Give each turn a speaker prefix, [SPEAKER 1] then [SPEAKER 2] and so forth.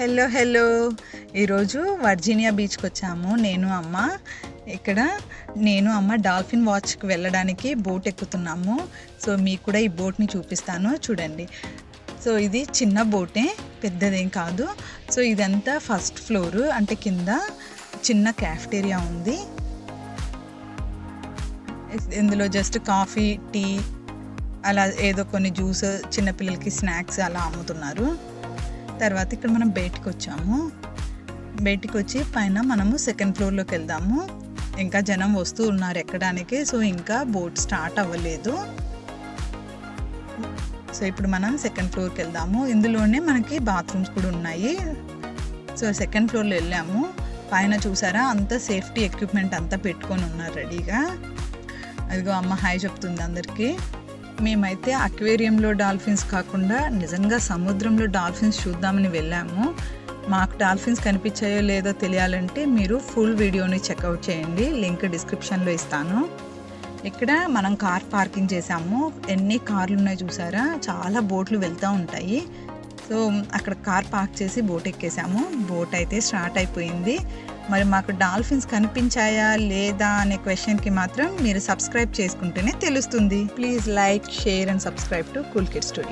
[SPEAKER 1] Hello hello ఈరోజు Virginia బీచ్కి వచ్చాము. నేను అమ్మ. ఇక్కడ నేను అమ్మ డాల్ఫిన్ వాచ్కి వెళ్ళడానికి బోట్ ఎక్కుతున్నాము. సో మీకు కూడా ఈ బోట్ని చూపిస్తాను. చూడండి. సో ఇది చిన్న బోటే పెద్దదేం కాదు. సో ఇదంతా ఫస్ట్ ఫ్లోర్ అంటే కింద చిన్న క్యాఫ్టేరియా ఉంది. ఇందులో జస్ట్ కాఫీ టీ అలా ఏదో కొన్ని జ్యూస్ చిన్నపిల్లలకి స్నాక్స్ అలా అమ్ముతున్నారు. తర్వాత ఇక్కడ మనం బయటికి వచ్చాము బయటికి వచ్చి పైన మనము సెకండ్ ఫ్లోర్లోకి వెళ్దాము. ఇంకా జనం వస్తూ ఉన్నారు ఎక్కడానికి సో ఇంకా బోట్ స్టార్ట్ అవ్వలేదు. సో ఇప్పుడు మనం సెకండ్ ఫ్లోర్కి వెళ్దాము. ఇందులోనే మనకి బాత్రూమ్స్ కూడా ఉన్నాయి. సో సెకండ్ ఫ్లోర్లో వెళ్ళాము. పైన చూసారా అంత సేఫ్టీ ఎక్విప్మెంట్ అంతా పెట్టుకొని ఉన్నారు రెడీగా. అదిగో అమ్మ హాయ్ చెప్తుంది అందరికీ. మేమైతే అక్వేరియంలో డాల్ఫిన్స్ కాకుండా నిజంగా సముద్రంలో డాల్ఫిన్స్ చూద్దామని వెళ్ళాము. మాకు డాల్ఫిన్స్ కనిపించాయో లేదో తెలియాలంటే మీరు ఫుల్ వీడియోని చెక్అవుట్ చేయండి. లింక్ డిస్క్రిప్షన్లో ఇస్తాను. ఇక్కడ మనం కార్ పార్కింగ్ చేసాము ఎన్ని కార్లు ఉన్నాయి చూసారా? చాలా బోట్లు వెళ్తూ ఉంటాయి. సో అక్కడ కార్ పార్క్ చేసి బోట్ ఎక్కేసాము. బోట్ అయితే స్టార్ట్ అయిపోయింది. మరి మాకు డాల్ఫిన్స్ కనిపించాయా లేదా అనే క్వశ్చన్కి మాత్రం మీరు సబ్స్క్రైబ్ చేసుకుంటేనే తెలుస్తుంది. Please like share and subscribe to cool kid story